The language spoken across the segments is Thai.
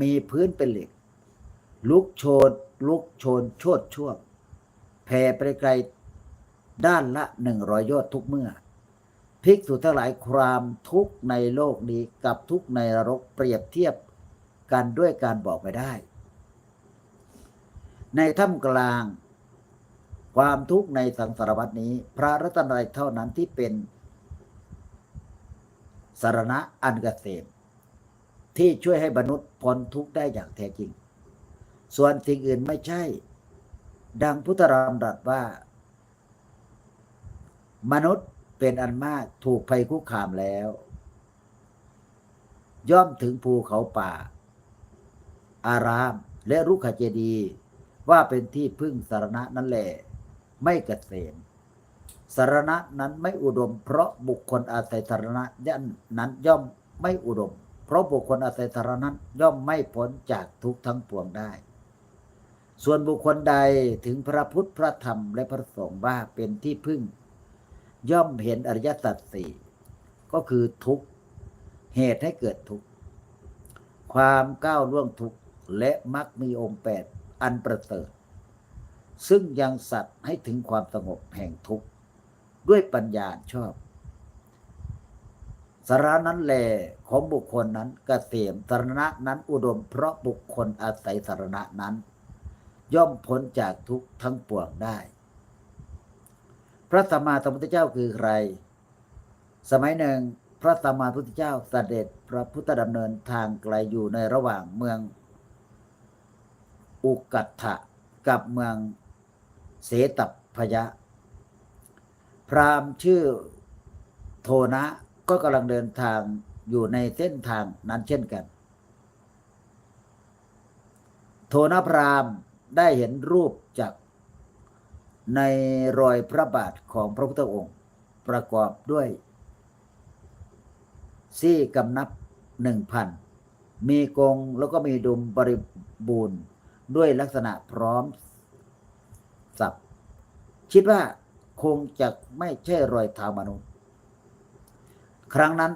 มีพื้นเป็นเหล็ก ลุกโชนลุกโชนโชดช่วงแผ่ไปไกลด้านละหนึ่งรอยยอดทุกเมื่อ ภิกษุทั้งหลายความทุกข์ในโลกนี้กับทุกข์ในนรกเปรียบเทียบกันด้วยการบอกไม่ได้ ในถ้ำกลาง ความทุกข์ในสังสารวัตนี้ พระรัตนตรัยเท่านั้นที่เป็นสารณะอันกเกษม ที่ช่วยให้มนุษย์พ้นทุกข์ได้อย่างแท้จริง ส่วนสิ่งอื่นไม่ใช่ ดังพุทธรามตรัสว่า มนุษย์เป็นอันมากถูกภัยคุกคามแล้ว ย่อมถึงภูเขาป่า อารามและรุกขเจดีว่าเป็นที่พึ่งสารณะนั่นแหละไม่เกษมสารณะนั้นไม่อุดม เพราะบุคคลอาศัยสารณะยันนั้นย่อมไม่อุดม เพราะบุคคลอาศัยสารณะย่อมไม่พ้นจากทุกข์ทั้งปวงได้ ส่วนบุคคลใดถึงพระพุทธพระธรรมและพระสงฆ์ว่าเป็นที่พึ่ง ย่อมเห็นอริยสัจสี่ก็คือทุกข์เหตุให้เกิดทุกข์ความก้าวล่วงทุกข์และมักมีองค์แปดอันประเสริฐซึ่งยังสัตว์ให้ถึงความสงบแห่งทุกข์ ด้วยปัญญาชอบ สาระนั้นแหลของบุคคลนั้นกเกษมสารณะนั้นอุดม เพราะบุคคลอาศัยสารณะนั้น ย่อมพ้นจากทุกทั้งปวงได้ พระสัมมาสัมพุทธเจ้าคือใคร สมัยหนึ่ง พระสัมมาสัมพุทธเจ้าสเสด็จพระพุทธดำเนินทางไกลอยู่ในระหว่างเมือง อุกัตถะกับเมืองเสตัพพยะ พราหมณ์ชื่อโทนะ ก็กำลังเดินทางอยู่ในเส้นทางนั้นเช่นกัน โทนพรามได้เห็นรูปจากในรอยพระบาทของพระพุทธองค์ ประกอบด้วย ซี่กำนับหนึ่งพันมีกงแล้วก็มีดุมบริบูรณ์ด้วยลักษณะพร้อมสับ คิดว่าคงจะไม่ใช่รอยเท้ามนุษย์ ครั้งนั้น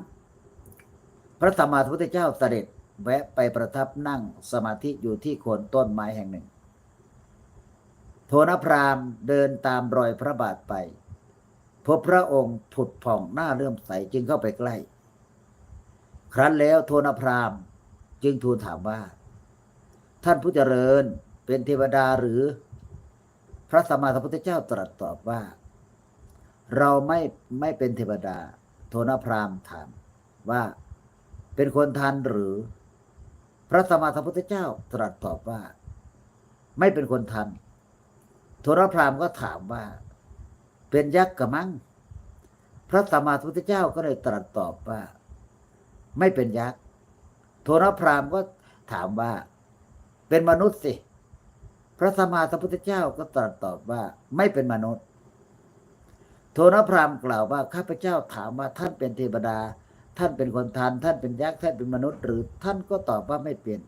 พระสัมมาสัมพุทธเจ้าเสด็จแวะไปประทับนั่งสมาธิอยู่ที่โคนต้นไม้แห่งหนึ่ง โทนพราหมณ์เดินตามรอยพระบาทไป พบพระองค์ผุดผ่องหน้าเลื่อมใสจึงเข้าไปใกล้ ครั้นแล้วโทนพราหมณ์จึงทูลถามว่า ท่านผู้เจริญเป็นเทวดาหรือ พระสัมมาสัมพุทธเจ้าตรัสตอบว่า เราไม่ไม่เป็นเทวดา โทนพราหมณ์ถามว่าเป็นคนทันหรือ พระสมมาสัมพุทธเจ้าตรัสตอบว่า ไม่เป็นคนทันโทนพราหมณ์ก็ถามว่า เป็นยักษ์กระมัง พระสมมาสัมพุทธเจ้าก็เลยตรัสตอบว่า ไม่เป็นยักษ์โทนพราหมณ์ก็ถามว่า เป็นมนุษย์สิ พระสมมาสัมพุทธเจ้าก็ตรัสตอบว่า ไม่เป็นมนุษย์ โทนพรามกล่าวว่าข้าพเจ้าถามว่าท่านเป็นเทวดา ท่านเป็นคนทานท่านเป็นยักษ์ท่านเป็นมนุษย์ หรือท่านก็ตอบว่าไม่เป็น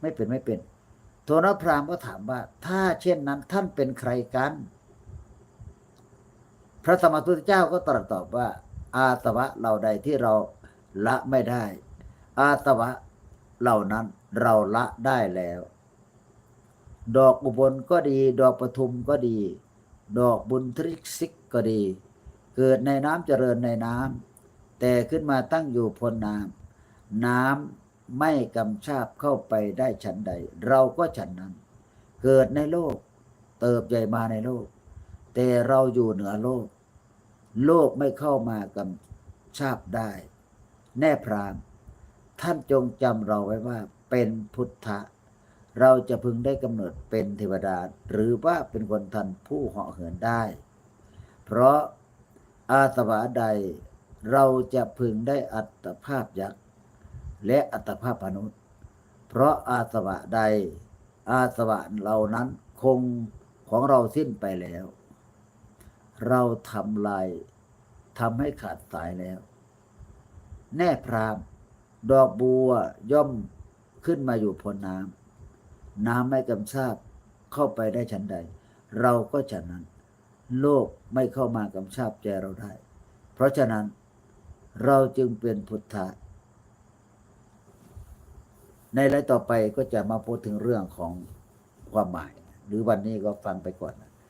ไม่เป็นไม่เป็น โทนพรามก็ถามว่า ถ้าเช่นนั้นท่านเป็นใครกัน พระสมมาพุทธเจ้าก็ตรัสตอบว่า อาสวะเหล่าใดที่เราละไม่ได้ อาสวะเหล่านั้นเราละได้แล้ว ดอกอุบลก็ดี ดอกปทุมก็ดี ดอกบุญทริกซิก ก็ดี เกิดในน้ำเจริญในน้ำแต่ขึ้นมาตั้งอยู่พ้นน้ำน้ำไม่กำชาบเข้าไปได้ฉันใด เราก็ฉันนั้น เกิดในโลก เติบใหญ่มาในโลก แต่เราอยู่เหนือโลก โลกไม่เข้ามากำชาบได้ แน่พรามท่านจงจำเราไว้ว่าเป็นพุทธะเราจะพึงได้กำเนิดเป็นเทวดา หรือว่าเป็นคนทันผู้เหาะเหินได้ เพราะอาสวะใดเราจะพึงได้อัตภาพยักษ์และอัตภาพมนุษย์ เพราะอาสวะใด อาสวะเหล่านั้นคงของเราสิ้นไปแล้ว เราทำลายทำให้ขาดสายแล้ว แน่พรามดอกบัวย่อมขึ้นมาอยู่พ้นน้ำน้ำไม่กำชาบเข้าไปได้ฉันใด เราก็ฉะนั้น โลกไม่เข้ามากำชาบใจเราได้ เพราะฉะนั้นเราจึงเป็นพุทธะ ในไลฟ์ต่อไปก็จะมาพูดถึงเรื่องของความหมาย หรือวันนี้ก็ฟังไปก่อนนะ